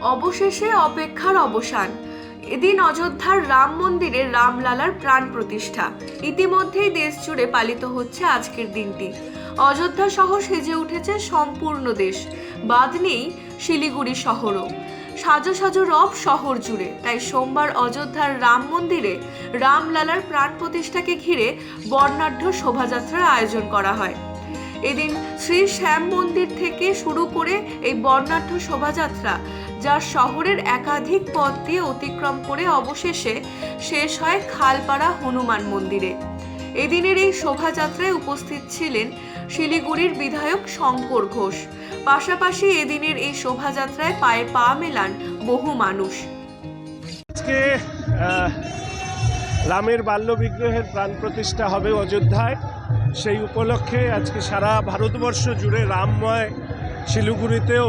অবশেষে অপেক্ষার অবসান। এদিন অযোধ্যার রাম মন্দিরে রামলালার প্রাণ প্রতিষ্ঠা। ইতিমধ্যেই দেশ জুড়ে পালিত হচ্ছে আজকের দিনটি। অযোধ্যা সহ সেজে উঠেছে সম্পূর্ণ দেশ। বাদ নেই শিলিগুড়ি শহরও। সাজো সাজো রব শহর জুড়ে। তাই সোমবার অযোধ্যার রাম মন্দিরে রামলালার প্রাণ প্রতিষ্ঠাকে ঘিরে বর্ণাঢ্য শোভাযাত্রার আয়োজন করা হয়। এদিন শ্রী শ্যাম মন্দির থেকে শুরু করে এই বর্ণাঢ্য শোভাযাত্রা যা শহরের একাধিক পথ দিয়ে অতিক্রম করে অবশেষে শেষ হয় খালপাড়া হনুমান মন্দিরে। এদিনের এই শোভাযাত্রায় উপস্থিত ছিলেন শিলিগুড়ির বিধায়ক শঙ্কর ঘোষ। পাশাপাশি এদিনের এই শোভাযাত্রায় পায়ে পা মেলান বহু মানুষ। আজকে রামের বাল্য বিগ্রহের প্রাণ প্রতিষ্ঠা হবে অযোধ্যায়। সেই উপলক্ষে আজকে সারা ভারতবর্ষ জুড়ে রামময় শিলিগুড়িতেও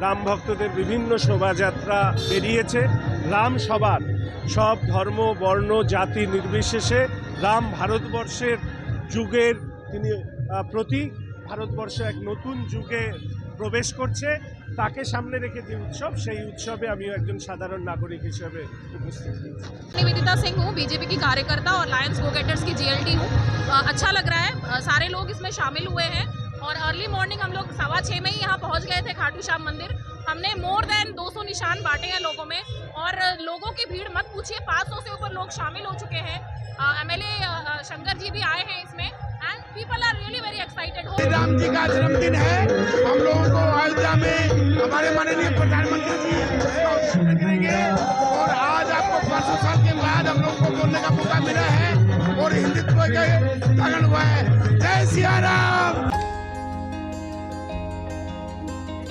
রাম ভক্তদের বিভিন্ন শোভাযাত্রা বেরিয়েছে রাম সবার সব ধর্ম বর্ণ জাতি নির্বিশেষে রাম ভারতবর্ষের যুগের তিনি আহ, প্রতীক ভারতবর্ষ এক নতুন যুগে প্রবেশ করছে তাকে সামনে রেখে যে উৎসব সেই উৎসবে আমিও একজন সাধারণ নাগরিক হিসেবে উপস্থিত হয়েছি निवेदिता सिंह हूँ बीजेपी की कार्यकर्ता और लायंस गो गेटर्स की जीएलटी हूँ अ, अच्छा लग रहा है अ, सारे लोग इसमें शामिल हुए हैं और अर्ली मॉर्निंग हम लोग सवा छः में ही यहाँ पहुँच गए थे खाटू श्याम मंदिर। हमने मोर देन 200 निशान बांटे हैं लोगों में और लोगों की भीड़ मत पूछिए 500 से ऊपर लोग शामिल हो चुके हैं। एमएलए शंकर जी भी आए हैं इसमें and people are really very excited Ram ji का जन्मदिन है। हम लोगों को अयोध्या में हमारे माननीय प्रधानमंत्री जी करेंगे। और आज आपको पाँच सौ साल के बाद हम लोगों को बोलने का मौका मिला है और हिंदुत्व के हुआ है। जय सिया राम!